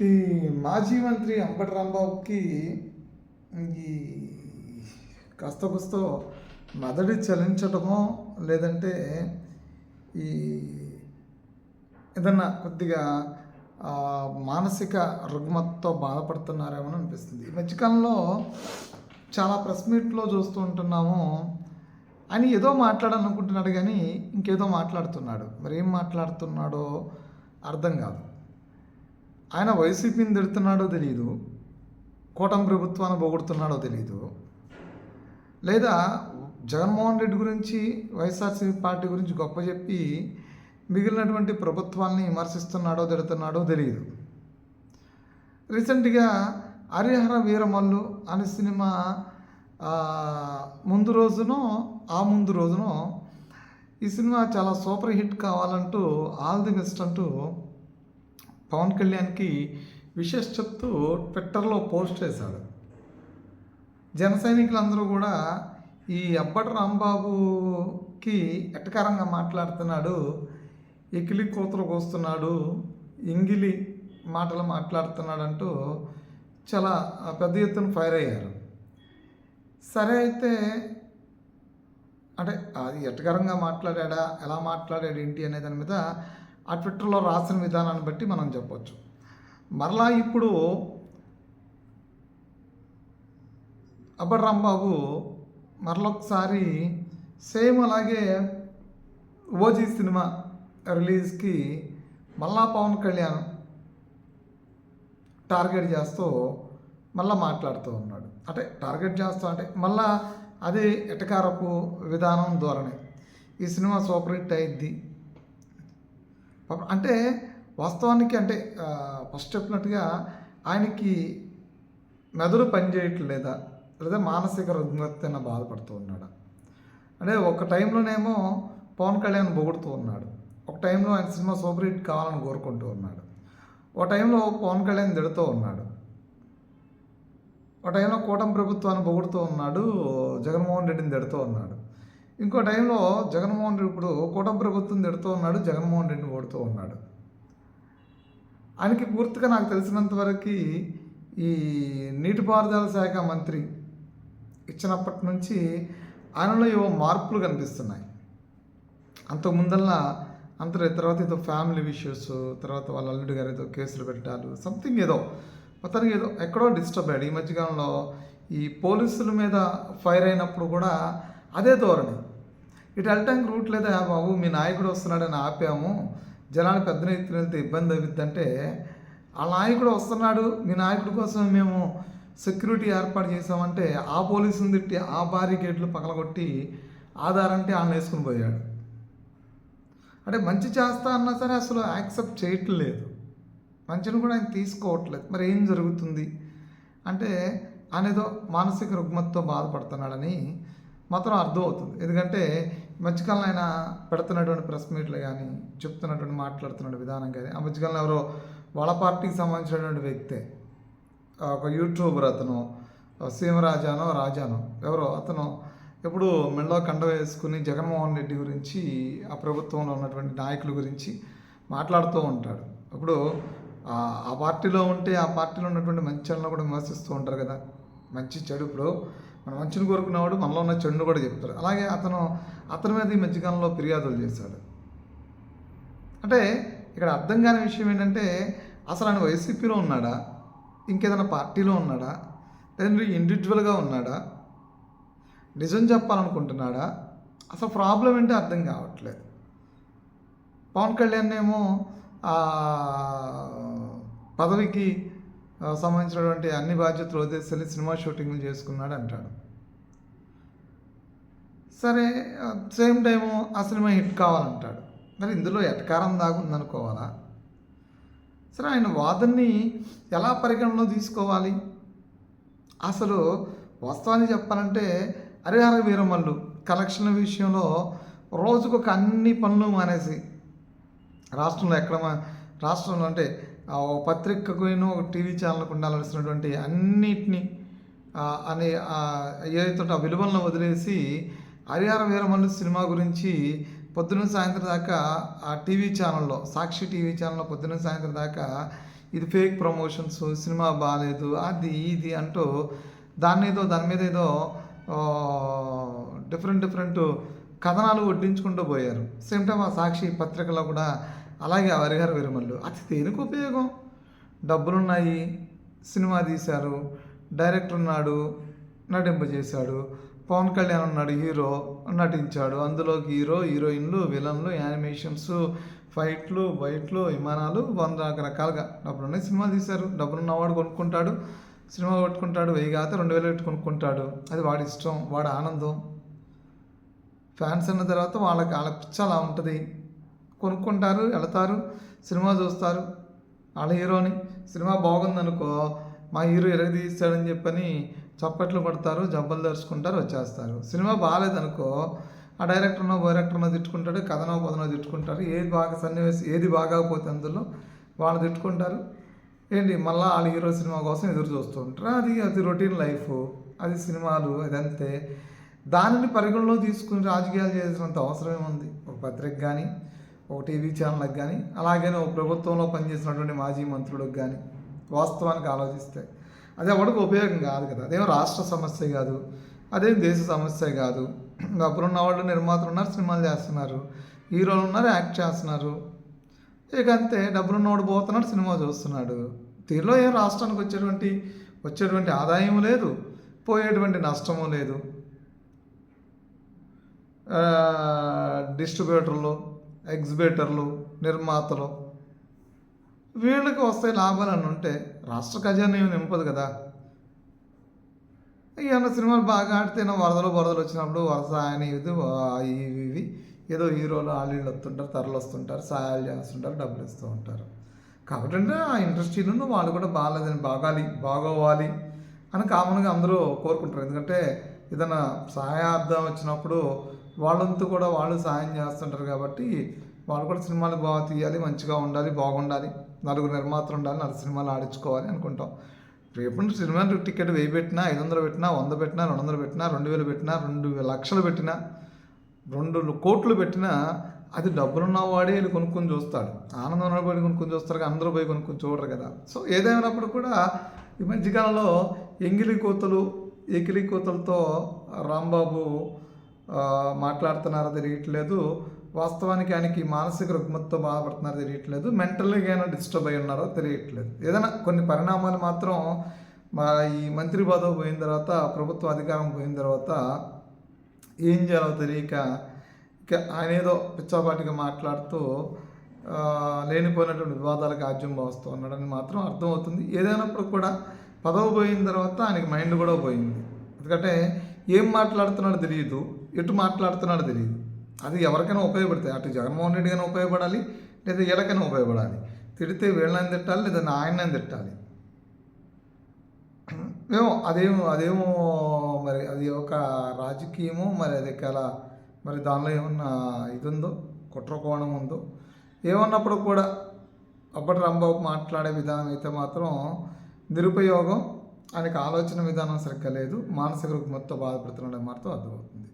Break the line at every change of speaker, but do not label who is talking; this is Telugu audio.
ఈ మాజీ మంత్రి అంబటి రాంబాబుకి ఈ కాస్త కొస్త మెదడు చలించటమో లేదంటే ఈ ఏదన్నా కొద్దిగా మానసిక రుగ్మతతో బాధపడుతున్నారేమో అని అనిపిస్తుంది. ఈ మధ్యకాలంలో చాలా ప్రెస్ మీట్లో చూస్తూ ఉంటున్నాము. అని ఏదో మాట్లాడాలనుకుంటున్నాడు కానీ ఇంకేదో మాట్లాడుతున్నాడు. మరి ఏం మాట్లాడుతున్నాడో అర్థం కాదు. ఆయన వైసీపీని తిడుతున్నాడో తెలియదు కూటమి ప్రభుత్వాన్ని పొగుడుతున్నాడో తెలియదు లేదా జగన్మోహన్ రెడ్డి గురించి వైఎస్ఆర్సీపీ పార్టీ గురించి గొప్ప చెప్పి మిగిలినటువంటి ప్రభుత్వాన్ని విమర్శిస్తున్నాడో తిడుతున్నాడో తెలియదు రీసెంట్గా హరిహర వీరమల్లు అనే సినిమా ముందు రోజునో ఆ ముందు రోజునో ఈ సినిమా చాలా సూపర్ హిట్ కావాలంటూ ఆల్ ది బెస్ట్ అంటూ పవన్ కళ్యాణ్కి విషెస్ చెప్తూ ట్విట్టర్లో పోస్ట్ చేశాడు. జన సైనికులందరూ కూడా ఈ అబ్బటి రాంబాబుకి ఎటకారంగా మాట్లాడుతున్నాడు ఎకిలి కూతురు కోస్తున్నాడు ఇంగిలి మాటలు మాట్లాడుతున్నాడు అంటూ చాలా పెద్ద ఎత్తున ఫైర్ అయ్యారు. సరే అయితే అంటే అది ఎట్టకరంగా మాట్లాడా ఎలా మాట్లాడాడు ఏంటి అనే దాని మీద ఆ ట్విట్టర్లో రాసిన విధానాన్ని బట్టి మనం చెప్పొచ్చు. మరలా ఇప్పుడు అబ్బర్ రాంబాబు మరొకసారి సేమ్ అలాగే ఓజీ సినిమా రిలీజ్కి మళ్ళా పవన్ కళ్యాణ్ టార్గెట్ చేస్తూ మళ్ళా మాట్లాడుతూ ఉన్నాడు. అంటే టార్గెట్ చేస్తూ అంటే మళ్ళా అది ఎటకారపు విధానం ధోరణి. ఈ సినిమా సూపర్ హిట్ అయింది అంటే వాస్తవానికి అంటే ఫస్ట్ చెప్పినట్టుగా ఆయనకి మెదడు పనిచేయట్లేదా లేదా మానసిక రుగ్మతన బాధపడుతూ ఉన్నాడా? అంటే ఒక టైంలోనేమో పవన్ కళ్యాణ్ పొగుడుతూ ఉన్నాడు. ఒక టైంలో ఆయన సినిమా సూపర్ హిట్ కావాలని కోరుకుంటూ ఉన్నాడు. ఒక టైంలో పవన్ కళ్యాణ్ తిడుతూ ఉన్నాడు. ఒక టైంలో కూటమి ప్రభుత్వాన్ని పొగుడుతూ ఉన్నాడు. జగన్మోహన్ రెడ్డిని తిడుతూ ఉన్నాడు. ఇంకో టైంలో జగన్మోహన్ రెడ్డి ఇప్పుడు కూటమి ప్రభుత్వం తిడుతూ ఉన్నాడు జగన్మోహన్ రెడ్డిని ఓడుతూ ఉన్నాడు. ఆయనకి పూర్తిగా నాకు తెలిసినంతవరకు ఈ నీటిపారుదల శాఖ మంత్రి ఇచ్చినప్పటి నుంచి ఆయనలో ఏవో మార్పులు కనిపిస్తున్నాయి. అంతకు ముందల్లా అంత తర్వాత ఏదో ఫ్యామిలీ ఇష్యూస్ తర్వాత వాళ్ళ అల్లుడి గారు ఏదో కేసులు పెట్టారు సంథింగ్ ఏదో మొత్తానికి ఏదో ఎక్కడో డిస్టర్బ్ అయ్యాడు. ఈ మధ్యకాలంలో ఈ పోలీసుల మీద ఫైర్ అయినప్పుడు కూడా అదే ధోరణి. ఇటు వెళ్ళటానికి రూట్ లేదా బాబు? మీ నాయకుడు వస్తున్నాడని ఆపాము. జనాలు పెద్ద ఎత్తున వెళ్తే ఇబ్బంది అవుతుందంటే ఆ నాయకుడు వస్తున్నాడు. మీ నాయకుడి కోసం మేము సెక్యూరిటీ ఏర్పాటు చేసామంటే ఆ పోలీసుని తిట్టి ఆ బారికేట్లు పగలగొట్టి ఆధారంటే ఆయన వేసుకుని పోయాడు. అంటే మంచి చేస్తా అన్నా సరే అసలు యాక్సెప్ట్ చేయట్లేదు. మంచిని కూడా ఆయన తీసుకోవట్లేదు. మరి ఏం జరుగుతుంది? అంటే ఆయన ఏదో మానసిక రుగ్మతతో బాధపడుతున్నాడని మాత్రం అర్థమవుతుంది. ఎందుకంటే మధ్యకాలంలో ఆయన పెడుతున్నటువంటి ప్రెస్ మీట్లు కానీ చెప్తున్నటువంటి మాట్లాడుతున్న విధానం కానీ ఆ మధ్యకాలంలో ఎవరో వాళ్ళ పార్టీకి సంబంధించినటువంటి వ్యక్తే ఒక యూట్యూబర్ అతను సీమరాజానో రాజానో ఎవరో అతను ఎప్పుడు మెడలో కండ వేసుకుని జగన్మోహన్ రెడ్డి గురించి ఆ ప్రభుత్వంలో ఉన్నటువంటి నాయకుల గురించి మాట్లాడుతూ ఉంటాడు. ఇప్పుడు ఆ- పార్టీలో ఉంటే ఆ పార్టీలో ఉన్నటువంటి మంచి కూడా విమర్శిస్తూ ఉంటారు కదా. మంచి చెడు ఇప్పుడు మనం మంచిని కోరుకున్నవాడు మనలో ఉన్న చెడును కూడా చెప్తారు. అలాగే అతను అతని మీద ఈ మధ్యకాలంలో ఫిర్యాదులు చేశాడు. అంటే ఇక్కడ అర్థం కాని విషయం ఏంటంటే అసలు ఆయన వైసీపీలో ఉన్నాడా? ఇంకేదైనా పార్టీలో ఉన్నాడా? లేదంటే ఇండివిజువల్గా ఉన్నాడా? నిజం చెప్పాలనుకుంటున్నాడా? అసలు ప్రాబ్లం ఏంటో అర్థం కావట్లేదు. పవన్ కళ్యాణ్ ఏమో పదవికి సంబంధించినటువంటి అన్ని బాధ్యతలు వదిలేసి సినిమా షూటింగ్లు చేసుకున్నాడు అంటాడు సరే సేమ్ టైము ఆ సినిమా హిట్ కావాలంటాడు. మరి ఇందులో ఎటకారం దాగుందనుకోవాలా? సరే ఆయన వాదన్ని ఎలా పరిగణలో తీసుకోవాలి? అసలు వాస్తవాన్ని చెప్పాలంటే హరిహర వీరమల్లు కలెక్షన్ విషయంలో రోజుకు ఒక అన్ని పనులు మానేసి రాష్ట్రంలో ఎక్కడ మా- రాష్ట్రంలో అంటే ఒక పత్రికకు ఒక టీవీ ఛానల్కు ఉండాల్సినటువంటి అన్నిటినీ అనే ఏదైతే ఆ విలువలను వదిలేసి హరిహర వీరమల్లు సినిమా గురించి పొద్దున్న సాయంత్రం దాకా ఆ టీవీ ఛానల్లో సాక్షి టీవీ ఛానల్లో పొద్దున్న సాయంత్రం దాకా ఇది ఫేక్ ప్రమోషన్స్ సినిమా బాగాలేదు అది ఇది అంటూ దాన్ని ఏదో దాని మీద ఏదో డిఫరెంట్ డిఫరెంట్ కథనాలు వడ్డించుకుంటూ పోయారు. సేమ్ టైం ఆ సాక్షి పత్రికలో కూడా అలాగే ఆ వీరమల్లు అది దేనికి ఉపయోగం? డబ్బులున్నాయి సినిమా తీశారు డైరెక్టర్ ఉన్నాడు నటింపజేశాడు పవన్ కళ్యాణ్ ఉన్నాడు హీరో నటించాడు. అందులోకి హీరో హీరోయిన్లు విలన్లు యానిమేషన్స్ ఫైట్లు బైట్లు విమానాలు వంద రకరకాలుగా డబ్బులు ఉన్నాయి తీశారు. డబ్బులు ఉన్నవాడు కొనుక్కుంటాడు. సినిమా కొట్టుకుంటాడు. వెయ్యి కాక రెండు వేలు పెట్టి కొనుక్కుంటాడు. అది వాడి ఇష్టం వాడి ఆనందం. ఫ్యాన్స్ అన్న తర్వాత వాళ్ళకి వాళ్ళ పిచ్చ అలా ఉంటుంది. కొనుక్కుంటారు వెళతారు సినిమా చూస్తారు. వాళ్ళ హీరోని సినిమా బాగుందనుకో మా హీరో ఎరగ తీస్తాడని చెప్పని చప్పట్లు కొడతారు జబ్బలు తెరుచుకుంటారు వచ్చేస్తారు. సినిమా బాగాలేదనుకో ఆ డైరెక్టర్నో డైరెక్టర్నో తిట్టుకుంటాడు కథనో పదనో తిట్టుకుంటారు. ఏది బాగా సన్నివేశం ఏది బాగాకపోతే అందులో వాళ్ళు తిట్టుకుంటారు. ఏంటి? మళ్ళీ వాళ్ళ హీరో సినిమా కోసం ఎదురు చూస్తూ ఉంటారు. అది అది రొటీన్ లైఫ్. అది సినిమాలు అదంతే దానిని పరిగణలో తీసుకుని రాజకీయాలు చేసినంత అవసరం ఏముంది? ఒక పత్రిక కానీ ఒక టీవీ ఛానల్కి కానీ అలాగే ఒక ప్రభుత్వంలో పనిచేసినటువంటి మాజీ మంత్రులకు కానీ వాస్తవానికి ఆలోచిస్తే. అది ఎవరికి ఉపయోగం కాదు కదా. అదేం రాష్ట్ర సమస్య కాదు. అదేం దేశ సమస్య కాదు. అప్పుడున్న వాళ్ళు నిర్మాతలు ఉన్నారు సినిమాలు చేస్తున్నారు. హీరోలు ఉన్నారు యాక్ట్ చేస్తున్నారు. ఇక అంతే డబ్బులున్నవాడు పోతున్నాడు సినిమా చూస్తున్నాడు. దీనిలో ఏం రాష్ట్రానికి వచ్చేటువంటి వచ్చేటువంటి ఆదాయం లేదు పోయేటువంటి నష్టము లేదు. డిస్ట్రిబ్యూటర్లు ఎగ్జిబిటర్లు నిర్మాతలు వీళ్ళకి వస్తాయి లాభాలు అని ఉంటే రాష్ట్ర ఖజానా ఏమి నింపదు కదా. ఏమన్నా సినిమాలు బాగా ఆడితే వరదలు వరదలు వచ్చినప్పుడు వరద ఆయన ఇది ఇవి ఇవి ఏదో హీరోలు వాళ్ళు వస్తుంటారు తరలు వస్తుంటారు సహాయాలు చేస్తుంటారు డబ్బులు ఇస్తూ ఉంటారు. కాబట్టి అంటే ఆ ఇండస్ట్రీలో వాళ్ళు కూడా బాగాలేదని బాగాలి బాగోవాలి అని కామన్గా అందరూ కోరుకుంటారు. ఎందుకంటే ఏదైనా సహాయార్థం వచ్చినప్పుడు వాళ్ళంతా కూడా వాళ్ళు సహాయం చేస్తుంటారు కాబట్టి వాళ్ళు కూడా సినిమాలు బాగా తీయాలి మంచిగా ఉండాలి బాగుండాలి. నలుగురు నిర్మాతలు ఉండాలి నలుగు సినిమాలు ఆడించుకోవాలి అనుకుంటాం. రేపు సినిమా టికెట్ వెయ్యి పెట్టినా ఐదు వందలు పెట్టినా వంద పెట్టినా రెండు వందలు పెట్టినా రెండు వేలు పెట్టినా రెండు వేల లక్షలు పెట్టినా రెండు కోట్లు పెట్టినా అది డబ్బులున్న వాడే వెళ్ళి కొనుక్కొని చూస్తాడు. ఆనందం ఉన్నవాడు కొనుక్కొని చూస్తారు కానీ అందరూ పోయి కొనుక్కొని చూడరు కదా. సో ఏదేమైనప్పుడు కూడా ఈ మధ్యకాలంలో ఎంగిలి కోతలు ఎకిలి కోతలతో రాంబాబు మాట్లాడుతున్నారో తెలియట్లేదు. వాస్తవానికి ఆయనకి మానసిక రుగ్మతతో బాధపడుతున్నారో తెలియట్లేదు. మెంటల్గా అయినా డిస్టర్బ్ అయి ఉన్నారో తెలియట్లేదు. ఏదైనా కొన్ని పరిణామాలు మాత్రం మా ఈ మంత్రి పదవి పోయిన తర్వాత ప్రభుత్వ అధికారం పోయిన తర్వాత ఏం చేయాలో తెలియక ఇక ఆయన ఏదో పిచ్చాపాటిగా మాట్లాడుతూ లేనిపోయినటువంటి వివాదాలకు ఆజ్యం భావిస్తూ ఉన్నాడని మాత్రం అర్థమవుతుంది. ఏదైనప్పుడు కూడా పదవి పోయిన తర్వాత ఆయనకి మైండ్ కూడా పోయింది. ఎందుకంటే ఏం మాట్లాడుతున్నాడో తెలియదు ఎటు మాట్లాడుతున్నాడో తెలియదు. అది ఎవరికైనా ఉపయోగపడతాయి. అటు జగన్మోహన్ రెడ్డికైనా ఉపయోగపడాలి లేదా వీళ్ళకైనా ఉపయోగపడాలి. తిడితే వీళ్ళని తిట్టాలి లేదా నాయనని తిట్టాలి. ఏమో అదేమో అదేమో మరి అది ఒక రాజకీయము మరి అది ఎలా మరి దానిలో ఏమన్నా ఇది ఉందో కుట్ర కోణం ఉందో. ఏమన్నప్పుడు కూడా అప్పటి రాంబాబు మాట్లాడే విధానం అయితే మాత్రం నిరుపయోగం. ఆయనకు ఆలోచన విధానం సరిగ్గా లేదు. మానసిక రుగ్మతతో బాధపడుతున్నాడని మాత్రం అర్థమవుతుంది.